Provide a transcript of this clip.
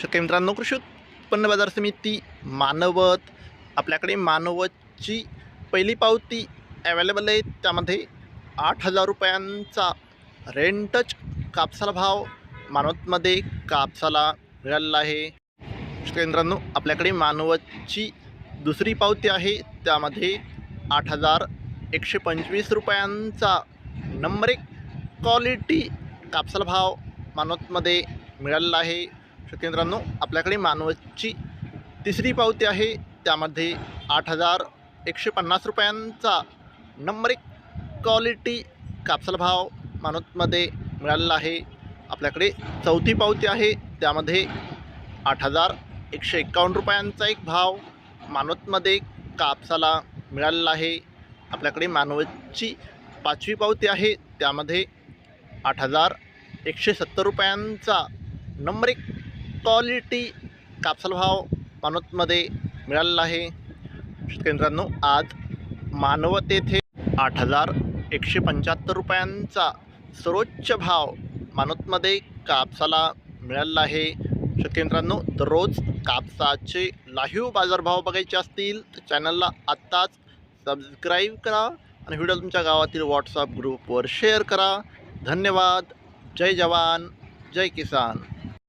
शेतकरी मित्रांनो कृषी उत्पन्न बाजार समिती मानवत आपल्याकडे मानवतची पहिली पावती अवेलेबल आहे. त्यामध्ये आठ हजार रुपयांचा रेंटच कापसाला भाव मानवतमध्ये कापसाला मिळालेला आहे. शेतकरी मित्रांनो आपल्याकडे मानवतची दुसरी पावती आहे. त्यामध्ये आठ हजार एकशे पंचवीस रुपयांचा नंबर एक क्वालिटी कापसाला भाव मानवतमध्ये मिळालेला आहे. शेतकरी मित्रांनो आपल्याकडे मानवतची तिसरी पावती आहे. त्यामध्ये आठ हजार एकशे पन्नास रुपयांचा नंबर एक क्वालिटी कापसाला भाव मानवतमध्ये मिळालेला आहे. आपल्याकडे चौथी पावती आहे. त्यामध्ये आठ हजार एकशे एक्कावन्न रुपयांचा एक भाव मानवतमध्ये कापसाला मिळालेला आहे. आपल्याकडे मानवतची पाचवी पावती आहे. त्यामध्ये आठ हजार एकशे सत्तर रुपयांचा नंबर एक क्वालिटी कापसाला भाव मानवतमध्ये मिळालेला आहे. शेतकरी मित्रांनो आज मानवत येथे आठ हजार एकशे पंच्याहत्तर रुपयांचा सर्वोच्च भाव मानवतमध्ये कापसाला मिळालेला आहे. शेतकरी मित्रांनो दररोज कापसाचे लाहीव बाजारभाव बघायचे असतील तर चॅनलला आत्ताच सबस्क्राईब करा आणि व्हिडिओ तुमच्या गावातील व्हॉट्सअप ग्रुपवर शेअर करा. धन्यवाद. जय जवान. जय किसान.